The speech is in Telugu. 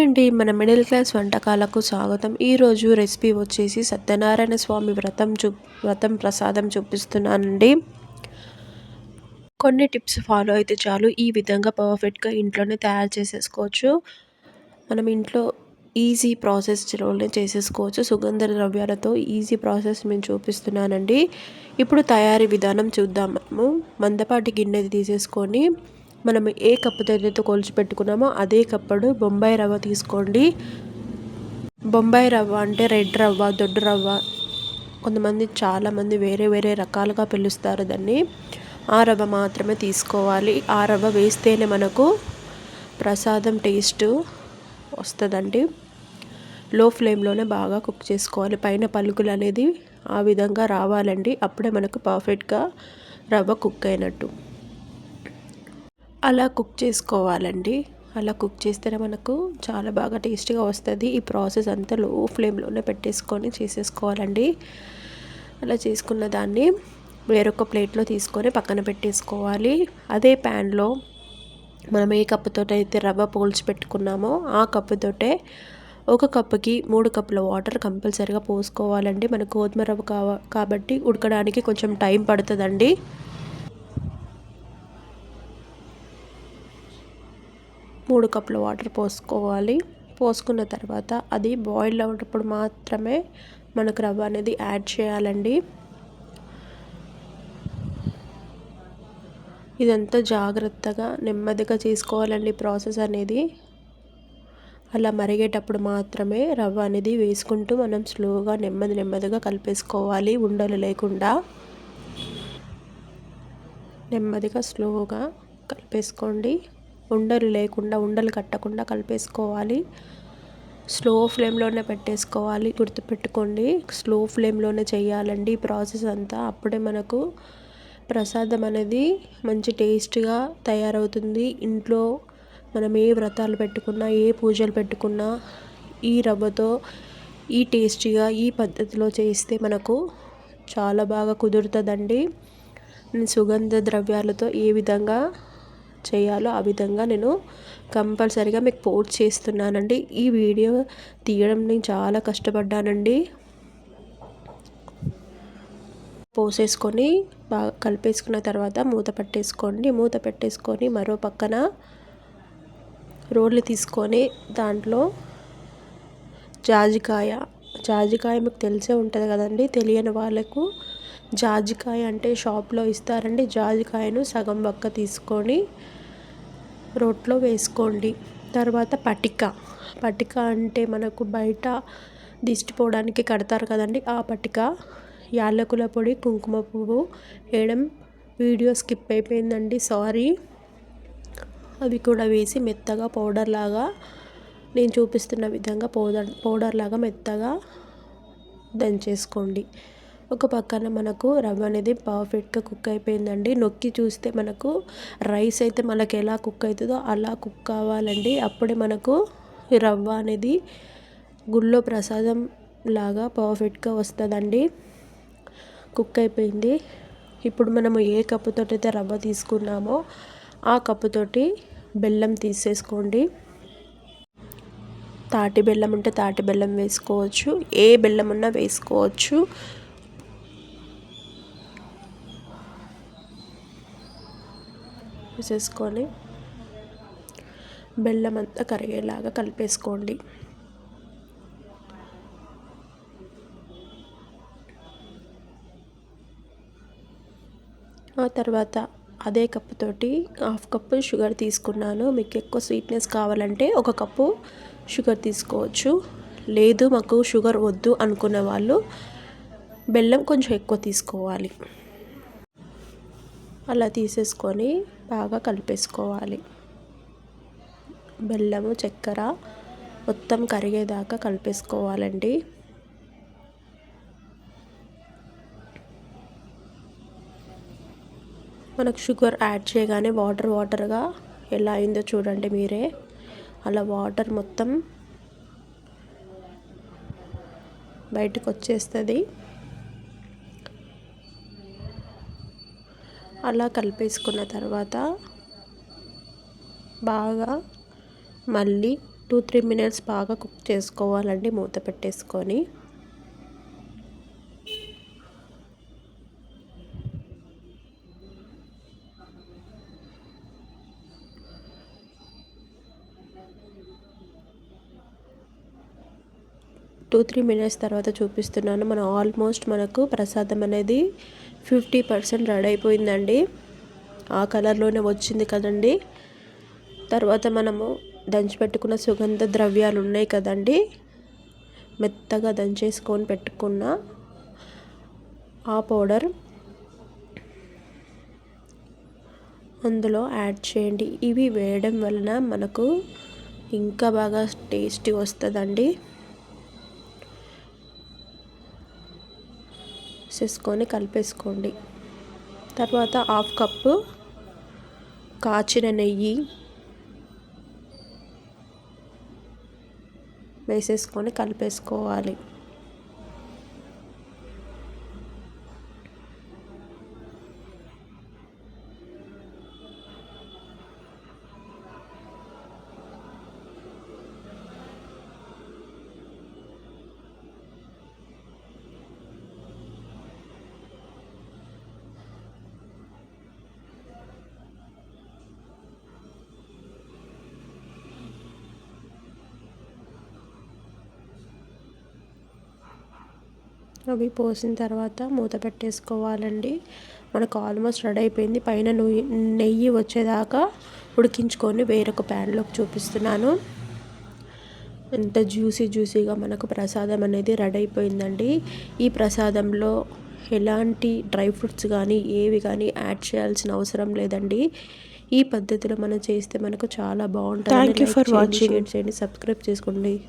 హాయ్ అండి మన మిడిల్ క్లాస్ వంటకాలకు స్వాగతం. ఈరోజు రెసిపీ వచ్చేసి సత్యనారాయణ స్వామి వ్రతం చూ వ్రతం ప్రసాదం చూపిస్తున్నానండి. కొన్ని టిప్స్ ఫాలో అయితే చాలు. ఈ విధంగా పర్ఫెక్ట్గా ఇంట్లోనే తయారు చేసేసుకోవచ్చు. మనం ఇంట్లో ఈజీ ప్రాసెస్లోనే చేసేసుకోవచ్చు. సుగంధ ద్రవ్యాలతో ఈజీ ప్రాసెస్ నేను చూపిస్తున్నానండి. ఇప్పుడు తయారీ విధానం చూద్దాము. మందపాటి గిన్నె తీసేసుకొని మనం ఏ కప్పుతో ఏదైతే కొలిచి పెట్టుకున్నామో అదే కప్పుడు. బొంబాయి రవ్వ తీసుకోండి. బొంబాయి రవ్వ అంటే రెడ్ రవ్వ దొడ్డు రవ్వ. కొంతమంది చాలామంది వేరే వేరే రకాలుగా పిలుస్తారు దాన్ని. ఆ రవ్వ మాత్రమే తీసుకోవాలి. ఆ రవ్వ వేస్తేనే మనకు ప్రసాదం టేస్ట్ వస్తుందండి. లో ఫ్లేమ్లోనే బాగా కుక్ చేసుకోవాలి. పైన పలుకులు అనేది ఆ విధంగా రావాలండి. అప్పుడే మనకు పర్ఫెక్ట్గా రవ్వ కుక్ అయినట్టు. అలా కుక్ చేసుకోవాలండి. అలా కుక్ చేస్తేనే మనకు చాలా బాగా టేస్టీగా వస్తుంది. ఈ ప్రాసెస్ అంతా లో ఫ్లేమ్లోనే పెట్టేసుకొని చేసేసుకోవాలండి. అలా చేసుకున్న దాన్ని వేరొక ప్లేట్లో తీసుకొని పక్కన పెట్టేసుకోవాలి. అదే ప్యాన్లో మనం ఏ కప్పుతో అయితే రవ్వ పోల్చి పెట్టుకున్నామో ఆ కప్పుతోటే ఒక కప్పుకి మూడు కప్పుల వాటర్ కంపల్సరీగా పోసుకోవాలండి. మనకు గోధుమ రవ్వ కావ కాబట్టి ఉడకడానికి కొంచెం టైం పడుతుందండి. మూడు కప్పుల వాటర్ పోసుకోవాలి. పోసుకున్న తర్వాత అది బాయిల్ అవుటప్పుడు మాత్రమే మనకు రవ్వ అనేది యాడ్ చేయాలండి. ఇదంతా జాగ్రత్తగా నెమ్మదిగా చేసుకోవాలండి ప్రాసెస్ అనేది. అలా మరిగేటప్పుడు మాత్రమే రవ్వ అనేది వేసుకుంటూ మనం స్లోగా నెమ్మది నెమ్మదిగా కలిపేసుకోవాలి ఉండలు లేకుండా. నెమ్మదిగా స్లోగా కలిపేసుకోండి. ఉండలు లేకుండా ఉండలు కట్టకుండా కలిపేసుకోవాలి. స్లో ఫ్లేమ్లోనే పెట్టేసుకోవాలి. గుర్తుపెట్టుకోండి స్లో ఫ్లేమ్లోనే చేయాలండి ఈ ప్రాసెస్ అంతా. అప్పుడే మనకు ప్రసాదం అనేది మంచి టేస్ట్గా తయారవుతుంది. ఇంట్లో మనం ఏ వ్రతాలు పెట్టుకున్నా ఏ పూజలు పెట్టుకున్నా ఈ రవ్వతో ఈ టేస్టీగా ఈ పద్ధతిలో చేస్తే మనకు చాలా బాగా కుదురుతుందండి. సుగంధ ద్రవ్యాలతో ఏ విధంగా చేయాలో ఆ విధంగా నేను కంపల్సరీగా మీకు పోస్ట్ చేస్తున్నానండి. ఈ వీడియో తీయడం నేను చాలా కష్టపడ్డానండి. పోసేసుకొని బాగా కలిపేసుకున్న తర్వాత మూత పట్టేసుకోండి. మూత పెట్టేసుకొని మరో పక్కన రోళ్ళు తీసుకొని దాంట్లో జాజికాయ జాజికాయ మీకు తెలిసే ఉంటుంది కదండి తెలియని వాళ్ళకు జాజికాయ అంటే షాప్లో ఇస్తారండి. జాజికాయను సగం వక్క తీసుకొని రోట్లో వేసుకోండి. తర్వాత పటిక. పటిక అంటే మనకు బయట దిష్టిపోవడానికి కడతారు కదండి. ఆ పటిక యాలకుల పొడి కుంకుమ పువ్వు వేయడం. వీడియో స్కిప్ అయిపోయిందండి. సారీ. అవి కూడా వేసి మెత్తగా పౌడర్ లాగా నేను చూపిస్తున్న విధంగా పౌడర్ పౌడర్ లాగా మెత్తగా దంచేసుకోండి. ఒక పక్కన మనకు రవ్వ అనేది పర్ఫెక్ట్గా కుక్ అయిపోయిందండి. నొక్కి చూస్తే మనకు రైస్ అయితే మనకు ఎలా కుక్ అవుతుందో అలా కుక్ కావాలండి. అప్పుడే మనకు రవ్వ అనేది గుళ్ళో ప్రసాదం లాగా పర్ఫెక్ట్గా వస్తుందండి. కుక్ అయిపోయింది. ఇప్పుడు మనము ఏ కప్పుతో అయితే రవ్వ తీసుకున్నామో ఆ కప్పుతోటి బెల్లం తీసేసుకోండి. తాటి బెల్లం ఉంటే తాటి బెల్లం వేసుకోవచ్చు. ఏ బెల్లం ఉన్నా వేసుకోవచ్చు. వేసేసుకొని బెల్లం అంతా కరిగేలాగా కలిపేసుకోండి. ఆ తర్వాత అదే కప్పుతోటి హాఫ్ కప్పు షుగర్ తీసుకున్నాను. మీకు ఎక్కువ స్వీట్నెస్ కావాలంటే ఒక కప్పు షుగర్ తీసుకోవచ్చు. లేదు మాకు షుగర్ వద్దు అనుకున్న వాళ్ళు బెల్లం కొంచెం ఎక్కువ తీసుకోవాలి. అలా తీసేసుకొని బాగా కలిపేసుకోవాలి. బెల్లము చక్కెర మొత్తం కరిగేదాకా కలిపేసుకోవాలండి. మనకు షుగర్ యాడ్ చేయగానే వాటర్ వాటర్గా ఎలా అయిందో చూడండి మీరే. అలా వాటర్ మొత్తం బయటకు వచ్చేస్తుంది. అలా కలిపేసుకున్న తర్వాత బాగా మళ్ళీ టూ త్రీ మినిట్స్ బాగా కుక్ చేసుకోవాలండి మూత పెట్టేసుకొని. టూ త్రీ మినిట్స్ తర్వాత చూపిస్తున్నాను. మనం ఆల్మోస్ట్ మనకు ప్రసాదం అనేది ఫిఫ్టీ పర్సెంట్ రెడీ అయిపోయిందండి. ఆ కలర్లోనే వచ్చింది కదండి. తర్వాత మనము దంచిపెట్టుకున్న సుగంధ ద్రవ్యాలు ఉన్నాయి కదండి. మెత్తగా దంచేసుకొని పెట్టుకున్న ఆ పౌడర్ అందులో యాడ్ చేయండి. ఇవి వేయడం వలన మనకు ఇంకా బాగా టేస్టీ వస్తుందండి. వేసేసుకొని కలిపేసుకోండి. తర్వాత హాఫ్ కప్పు కాచిన నెయ్యి వేసేసుకొని కలిపేసుకోవాలి. అవి పోసిన తర్వాత మూత పెట్టేసుకోవాలండి. మనకు ఆల్మోస్ట్ రెడీ అయిపోయింది. పైన నెయ్యి వచ్చేదాకా ఉడికించుకొని వేరొక ప్యాన్లోకి చూపిస్తున్నాను. ఎంత జ్యూసీ జ్యూసీగా మనకు ప్రసాదం అనేది రెడీ అయిపోయిందండి. ఈ ప్రసాదంలో ఎలాంటి డ్రై ఫ్రూట్స్ కానీ ఏవి కానీ యాడ్ చేయాల్సిన అవసరం లేదండి. ఈ పద్ధతిలో మనం చేస్తే మనకు చాలా బాగుంటుంది థ్యాంక్ యూ ఫర్ వాచింగ్ చేయండి సబ్స్క్రైబ్ చేసుకోండి.